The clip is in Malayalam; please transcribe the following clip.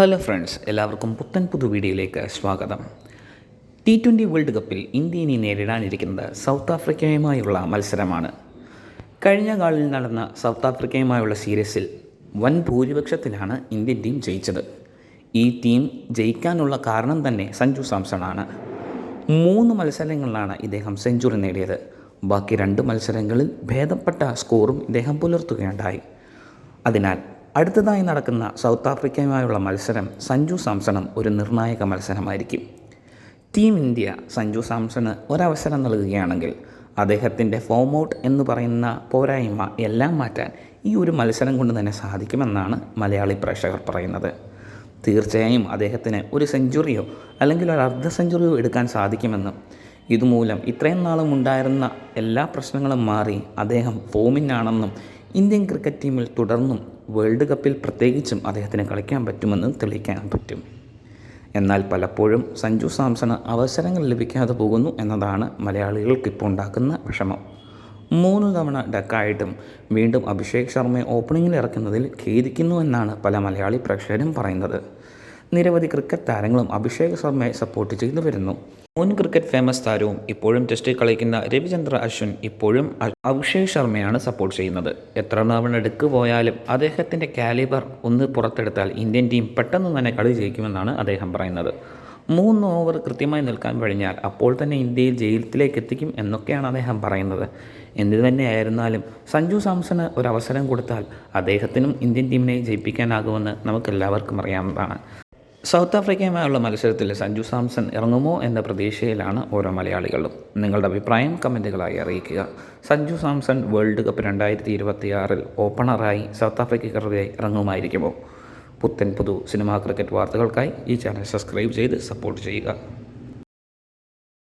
ഹലോ ഫ്രണ്ട്സ് എല്ലാവർക്കും പുത്തൻ പുതു വീഡിയോയിലേക്ക് സ്വാഗതം. ടി ട്വന്റി വേൾഡ് കപ്പിൽ ഇന്ത്യ ഇനി നേരിടാനിരിക്കുന്നത് സൗത്ത് ആഫ്രിക്കയുമായുള്ള മത്സരമാണ്. കഴിഞ്ഞ കാലിൽ നടന്ന സൗത്ത് ആഫ്രിക്കയുമായുള്ള സീരീസിൽ വൻ ഭൂരിപക്ഷത്തിലാണ് ഇന്ത്യൻ ടീം ജയിച്ചത്. ഈ ടീം ജയിക്കാനുള്ള കാരണം തന്നെ സഞ്ജു സാംസണാണ്. മൂന്ന് മത്സരങ്ങളിലാണ് ഇദ്ദേഹം സെഞ്ചുറി നേടിയത്. ബാക്കി രണ്ട് മത്സരങ്ങളിൽ ഭേദപ്പെട്ട സ്കോറും ഇദ്ദേഹം പുലർത്തുകയുണ്ടായി. അതിനാൽ അടുത്തതായി നടക്കുന്ന സൗത്ത് ആഫ്രിക്കയുമായുള്ള മത്സരം സഞ്ജു സാംസണും ഒരു നിർണായക മത്സരമായിരിക്കും. ടീം ഇന്ത്യ സഞ്ജു സാംസണ് ഒരവസരം നൽകുകയാണെങ്കിൽ അദ്ദേഹത്തിന്റെ ഫോം ഔട്ട് എന്ന് പറയുന്ന പോരായ്മ എല്ലാം മാറ്റാൻ ഈ ഒരു മത്സരം കൊണ്ട് തന്നെ സാധിക്കുമെന്നാണ് മലയാളി പ്രേക്ഷകർ പറയുന്നത്. തീർച്ചയായും അദ്ദേഹത്തിന് ഒരു സെഞ്ചുറിയോ അല്ലെങ്കിൽ ഒരു അർദ്ധ സെഞ്ചുറിയോ എടുക്കാൻ സാധിക്കുമെന്നും ഇതുമൂലം ഇത്രയും നാളും ഉണ്ടായിരുന്ന എല്ലാ പ്രശ്നങ്ങളും മാറി അദ്ദേഹം ഫോമിനാണെന്നും ഇന്ത്യൻ ക്രിക്കറ്റ് ടീമിൽ തുടർന്നും വേൾഡ് കപ്പിൽ പ്രത്യേകിച്ചും അദ്ദേഹത്തിന് കളിക്കാൻ പറ്റുമെന്ന് തെളിയിക്കാൻ പറ്റും. എന്നാൽ പലപ്പോഴും സഞ്ജു സാംസണ് അവസരങ്ങൾ ലഭിക്കാതെ പോകുന്നു എന്നതാണ് മലയാളികൾക്ക് ഇപ്പോൾ ഉണ്ടാക്കുന്ന വിഷമം. മൂന്ന് തവണ ഡക്കായിട്ടും വീണ്ടും അഭിഷേക് ശർമ്മയെ ഓപ്പണിങ്ങിൽ ഇറക്കുന്നതിൽ ഖേദിക്കുന്നു എന്നാണ് പല മലയാളി പ്രേക്ഷകരും പറയുന്നത്. നിരവധി ക്രിക്കറ്റ് താരങ്ങളും അഭിഷേക് ശർമ്മയെ സപ്പോർട്ട് ചെയ്തു വരുന്നു. മുൻ ക്രിക്കറ്റ് ഫേമസ് താരവും ഇപ്പോഴും ടെസ്റ്റിൽ കളിക്കുന്ന രവിചന്ദ്ര അശ്വിൻ ഇപ്പോഴും അഭിഷേക് ശർമ്മയാണ് സപ്പോർട്ട് ചെയ്യുന്നത്. എത്ര തവണ എടുക്കു പോയാലും അദ്ദേഹത്തിന്റെ കാലിബർ ഒന്ന് പുറത്തെടുത്താൽ ഇന്ത്യൻ ടീം പെട്ടെന്ന് തന്നെ കളി ജയിക്കുമെന്നാണ് അദ്ദേഹം പറയുന്നത്. മൂന്ന് ഓവർ കൃത്യമായി നിൽക്കാൻ കഴിഞ്ഞാൽ അപ്പോൾ തന്നെ ഇന്ത്യയിൽ ജയിലത്തിലേക്ക് എത്തിക്കും എന്നൊക്കെയാണ് അദ്ദേഹം പറയുന്നത്. എന്തു തന്നെയായിരുന്നാലും സഞ്ജു സാംസണ് ഒരു അവസരം കൊടുത്താൽ അദ്ദേഹത്തിനും ഇന്ത്യൻ ടീമിനെ ജയിപ്പിക്കാനാകുമെന്ന് നമുക്കെല്ലാവർക്കും അറിയാവുന്നതാണ്. സൗത്ത് ആഫ്രിക്കയുമായുള്ള മത്സരത്തിൽ സഞ്ജു സാംസൺ ഇറങ്ങുമോ എന്ന പ്രതീക്ഷയിലാണ് ഓരോ മലയാളികളും. നിങ്ങളുടെ അഭിപ്രായം കമന്റുകളായി അറിയിക്കുക. സഞ്ജു സാംസൺ വേൾഡ് കപ്പ് രണ്ടായിരത്തി ഇരുപത്തിയാറിൽ ഓപ്പണറായി സൗത്ത് ആഫ്രിക്കക്കെതിരെ ഇറങ്ങുമായിരിക്കുമോ? പുത്തൻ പുതു സിനിമാ ക്രിക്കറ്റ് വാർത്തകൾക്കായി ഈ ചാനൽ സബ്സ്ക്രൈബ് ചെയ്ത് സപ്പോർട്ട് ചെയ്യുക.